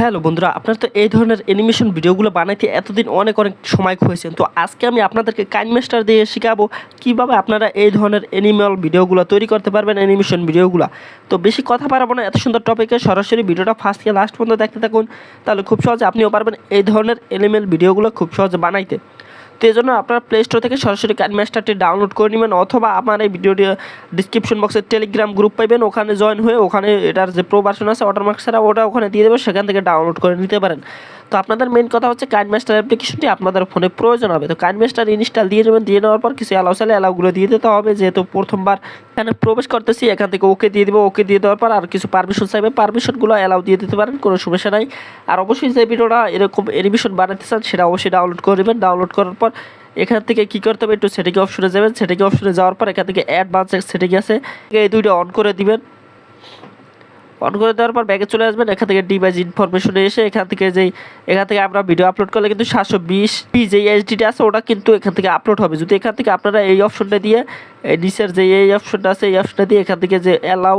Hello বন্ধুরা, আপনারা তো এই ধরনের অ্যানিমেশন ভিডিওগুলো বানাইতে এতদিন অনেক অনেক সময় খুঁজেছেন তো আজকে আমি আপনাদেরকে কাইন মাস্টার দিয়ে শেখাবো কীভাবে আপনারা এই ধরনের অ্যানিমাল ভিডিওগুলো তৈরি করতে পারবেন অ্যানিমেশন ভিডিওগুলো তো বেশি কথা পারব না, এত সুন্দর টপিকে সরাসরি ভিডিওটা ফার্স্ট থেকে লাস্ট পর্যন্ত দেখতে থাকুন। তাহলে খুব সহজে আপনিও পারবেন এই ধরনের অ্যানিমেল ভিডিওগুলো খুব সহজে বানাইতে। তো এই জন্য আপনারা প্লে স্টোর থেকে সরাসরি কাইন মাস্টারটি ডাউনলোড করে নেবেন অথবা আমার এই ভিডিওটি ডিসক্রিপশন বক্সে টেলিগ্রাম গ্রুপ পাইবেন, ওখানে জয়েন হয়ে ওখানে এটার যে প্রো ভার্সন আছে ওয়াটারমার্ক ছাড়া ওটা ওখানে দিয়ে দেবে, সেখান থেকে ডাউনলোড করে নিতে পারেন। তো আপনাদের মেন কথা হচ্ছে কাইন মাস্টার অ্যাপ্লিকেশনটি আপনাদের ফোনে প্রয়োজন হবে। তো কাইন মাস্টার ইনস্টল দিয়ে নেবেন, দিয়ে নেওয়ার পর কিছু অ্যালাউ চাইলে অ্যালাউগুলো দিয়ে দিতে হবে। যেহেতু প্রথমবার এখানে প্রবেশ করতেছি, এখান থেকে ওকে দিয়ে দেবো ওকে দিয়ে দেওয়ার পর আর কিছু পারমিশন চাইবে পারমিশনগুলো অ্যালাউ দিয়ে দিতে পারেন, কোনো সমস্যা নাই। আর অবশ্যই যে ভিডিওটা এরকম এনিমেশন বানাতে চান, সেটা অবশ্যই ডাউনলোড করে নেবেন। ডাউনলোড করার পর এখান থেকে কি করতে হবে? একটু সেটিং অপশনে যাবেন। সেটিং অপশনে যাওয়ার পর এখান থেকে অ্যাডভান্স সেটিং আছে। এই দুইটা অন করে দিবেন। অন করে দেওয়ার পর ব্যাগে চলে আসবেন। এখান থেকে ডিভাইস ইনফরমেশনে এসে এখান থেকে যেই এখান থেকে আমরা ভিডিও আপলোড করলে কিন্তু সাতশো বিশ পি যে এইচডিটা আছে, ওটা কিন্তু এখান থেকে আপলোড হবে। যদি এখান থেকে আপনারা এই অপশনটা দিয়ে নিচের যে এই অপশনটা আছে, এই অপশনটা দিয়ে এখান থেকে যে অ্যালাউ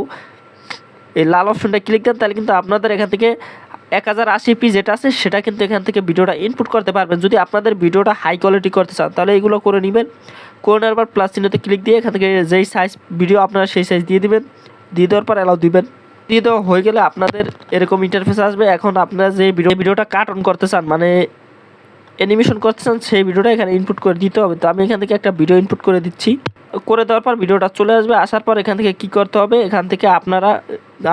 এই লাল অপশনটা ক্লিক দেন, তাহলে কিন্তু আপনাদের এখান থেকে এক হাজার আশি পি যেটা আছে, সেটা কিন্তু এখান থেকে ভিডিওটা ইনপুট করতে পারবেন। যদি আপনাদের ভিডিওটা হাই কোয়ালিটি করতে চান, তাহলে এগুলো করে নেবেন। করে নেওয়ার পর প্লাস চিহ্নতে ক্লিক দিয়ে এখান থেকে যেই সাইজ ভিডিও আপনারা সেই সাইজ দিয়ে দিবেন। দিয়ে দেওয়ার পর অ্যালাউ দিবেন। দিয়ে দেওয়া হয়ে গেলে আপনাদের এরকম ইন্টারফেস আসবে। এখন আপনারা যে ভিডিও ভিডিওটা কাট অন করতে চান মানে অ্যানিমেশন করতে চান, সেই ভিডিওটা এখানে ইনপুট করে দিতে হবে। তো আমি এখান থেকে একটা ভিডিও ইনপুট করে দিচ্ছি। করে দেওয়ার পর ভিডিওটা চলে আসবে। আসার পর এখান থেকে কি করতে হবে? এখান থেকে আপনারা,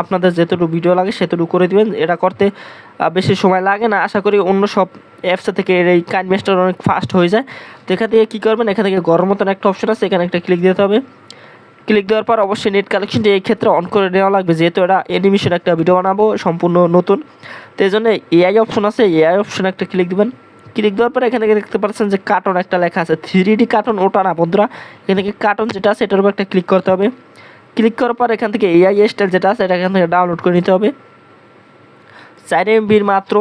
আপনাদের যেতটুকু ভিডিও লাগে সেতটুকু করে দিবেন। এটা করতে বেশি সময় লাগে না। আশা করি অন্য সব অ্যাপসে থেকে এই কাইন অনেক ফাস্ট হয়ে যায়। তো এখান থেকে কী করবেন? এখান থেকে গরম মতন একটা অপশন আছে। এখানে একটা ক্লিক দিতে হবে। ক্লিক দেওয়ার পর অবশ্যই নেট কালেকশনটি এই ক্ষেত্রে অন করে নেওয়া লাগবে। যেহেতু এটা অ্যানিমেশন একটা ভিডিও বানাবো, সম্পূর্ণ নতুন। তো এই জন্য এআই অপশন আছে। এআই অপশন একটা ক্লিক দিবেন। ক্লিক দেওয়ার পর এখানে দেখতে পাচ্ছেন যে কার্টন একটা লেখা আছে। থ্রি ডি কার্টন ওটা না বন্ধুরা। এখান থেকে কার্টন যেটা আছে, এটার উপর একটা ক্লিক করতে হবে। ক্লিক করার পর এখান থেকে এআই স্টাইল যেটা আছে, এটা এখান থেকে ডাউনলোড করে নিতে হবে। চার এমবির মাত্র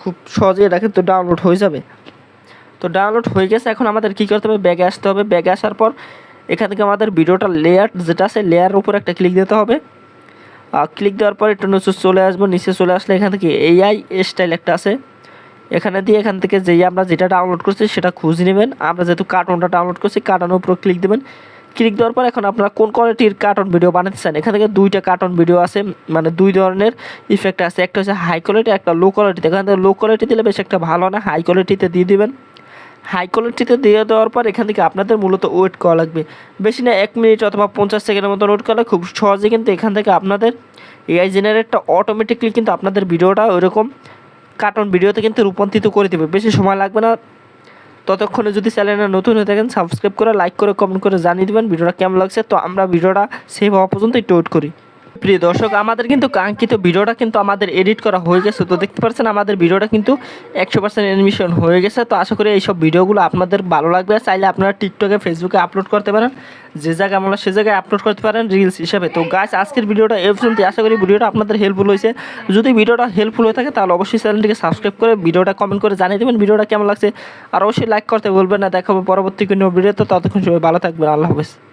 খুব সহজে এটা কিন্তু ডাউনলোড হয়ে যাবে। তো ডাউনলোড হয়ে গেছে, এখন আমাদের কী করতে হবে? ব্যাগে আসতে হবে। ব্যাগে আসার পর এখান থেকে আমাদের ভিডিওটা লেয়ার যেটা আছে লেয়ারের উপর একটা ক্লিক দিতে হবে। আর ক্লিক দেওয়ার পর একটু নিচে চলে আসব। নিচে চলে আসলে এখান থেকে এআই স্টাইল একটা আছে। এখানে দিয়ে এখান থেকে যেই আমরা যেটা ডাউনলোড করছি সেটা খুঁজে নেবেন। আমরা যেহেতু কার্টুনটা ডাউনলোড করছি কার্টনের উপর ক্লিক দেবেন। ক্লিক দেওয়ার পর এখন আপনারা কোন কোয়ালিটির কার্টুন ভিডিও বানাতে চান এখান থেকে দুইটা কার্টুন ভিডিও আছে মানে দুই ধরনের ইফেক্ট আছে। একটা হচ্ছে হাই কোয়ালিটি একটা লো কোয়ালিটিতে এখান থেকে লো কোয়ালিটি দিলে বেশ একটা ভালো না হাই কোয়ালিটিতে দিয়ে দেবেন। হাই কোয়ালিটিতে দিয়ে দেওয়ার পর এখান থেকে আপনাদের মূলত ওয়েট করা লাগবে। বেশি না এক মিনিট অথবা পঞ্চাশ সেকেন্ডের মতো ওয়েট করলে খুব সহজে কিন্তু এখান থেকে আপনাদের এআই জেনারেটটা অটোমেটিকলি কিন্তু আপনাদের ভিডিওটা ওইরকম কার্টুন ভিডিওতে কিন্তু রূপান্তরিত করে দেবে। বেশি সময় লাগবে না। ততক্ষণে যদি চ্যানেলটা নতুন হয়ে থাকেন সাবস্ক্রাইব করে লাইক করে কমেন্ট করে জানিয়ে দেবেন ভিডিওটা কেমন লাগছে। তো আমরা ভিডিওটা সেভ হওয়া পর্যন্ত একটু ওয়েট করি। প্রিয় দর্শক, আমাদের কিন্তু কাঙ্ক্ষিত ভিডিওটা কিন্তু আমাদের এডিট করা হয়ে গেছে। তো দেখতে পাচ্ছেন, আমাদের ভিডিওটা কিন্তু একশো পার্সেন্ট অ্যানিমেশন হয়ে গেছে। তো আশা করি এইসব ভিডিওগুলো আপনাদের ভালো লাগবে। চাইলে আপনারা টিকটকে ফেসবুকে আপলোড করতে পারেন। যে জায়গায় আমরা সে জায়গায় আপলোড করতে পারেন রিলস হিসাবে। তো গাছ আজকের ভিডিওটা এই পর্যন্ত আশা করি ভিডিওটা আপনাদের হেল্পফুল হয়েছে। যদি ভিডিওটা হেল্পফুল হয়ে থাকে, তাহলে অবশ্যই চ্যানেলটিকে সাবস্ক্রাইব করে ভিডিওটা কমেন্ট করে জানিয়ে দেবেন ভিডিওটা কেমন লাগছে। আর অবশ্যই লাইক করতে বলবেন না। দেখাবো পরবর্তী কোনো ভিডিওতে ততক্ষণ সবাই ভালো থাকবেন। আল্লাহ হাফেজ।